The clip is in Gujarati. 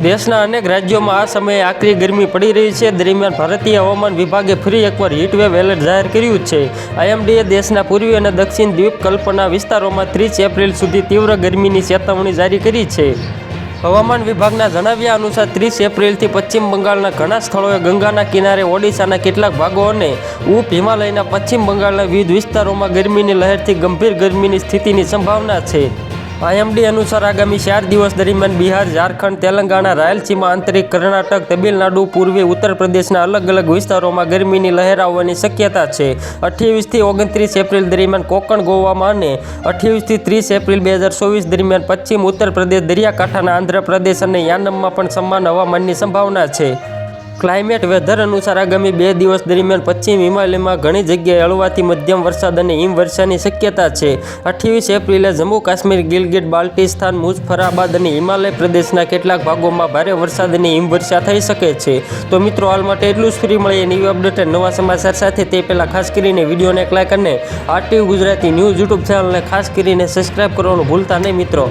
દેશના અનેક રાજ્યોમાં આ સમયે આકરી ગરમી પડી રહી છે. દરમિયાન ભારતીય હવામાન વિભાગે ફરી એકવાર હીટવેવ એલર્ટ જાહેર કર્યું છે. આઈએમડીએ દેશના પૂર્વી અને દક્ષિણ દ્વીપકલ્પના વિસ્તારોમાં ત્રીસ એપ્રિલ સુધી તીવ્ર ગરમીની ચેતવણી જારી કરી છે. હવામાન વિભાગના જણાવ્યા અનુસાર ત્રીસ એપ્રિલથી પશ્ચિમ બંગાળના ઘણા સ્થળોએ ગંગાના કિનારે ઓડિશાના કેટલાક ભાગો અને ઉપ હિમાલયના પશ્ચિમ બંગાળના વિવિધ વિસ્તારોમાં ગરમીની લહેરથી ગંભીર ગરમીની સ્થિતિની સંભાવના છે. આઈએમડી અનુસાર આગામી ચાર દિવસ દરમિયાન બિહાર, ઝારખંડ, તેલંગાણા, રાયલસીમા, આંતરિક કર્ણાટક, તમિલનાડુ, પૂર્વી ઉત્તર પ્રદેશના અલગ અલગ વિસ્તારોમાં ગરમીની લહેર આવવાની શક્યતા છે. અઠ્યાવીસથી ઓગણત્રીસ એપ્રિલ દરમિયાન કોકણ ગોવામાં અને અઠ્યાવીસથી ત્રીસ એપ્રિલ બે હજાર ચોવીસ દરમિયાન પશ્ચિમ ઉત્તર પ્રદેશ, દરિયાકાંઠાના આંધ્રપ્રદેશ અને યાનમમાં પણ સમાન હવામાનની સંભાવના છે. ક્લાઇમેટ વેધર અનુસાર આગામી બે દિવસ દરમિયાન પશ્ચિમ હિમાલયમાં ઘણી જગ્યાએ હળવાથી મધ્યમ વરસાદ અને હિમવર્ષાની શક્યતા છે. અઠ્યાવીસ એપ્રિલે જમ્મુ કાશ્મીર, ગિલગિટ, બાલ્ટિસ્તાન, મુઝફરાબાદ અને હિમાલય પ્રદેશના કેટલાક ભાગોમાં ભારે વરસાદ અને હિમવર્ષા થઈ શકે છે. તો મિત્રો, હાલ માટે એટલું જ. ફ્રી મળીએ ન્યૂ અપડેટ નવા સમાચાર સાથે. તે પહેલાં ખાસ કરીને વિડીયોને એક લાઈક અને આરટીવી ગુજરાતી ન્યૂઝ યુટ્યુબ ચેનલને ખાસ કરીને સબસ્ક્રાઈબ કરવાનું ભૂલતા નહીં મિત્રો.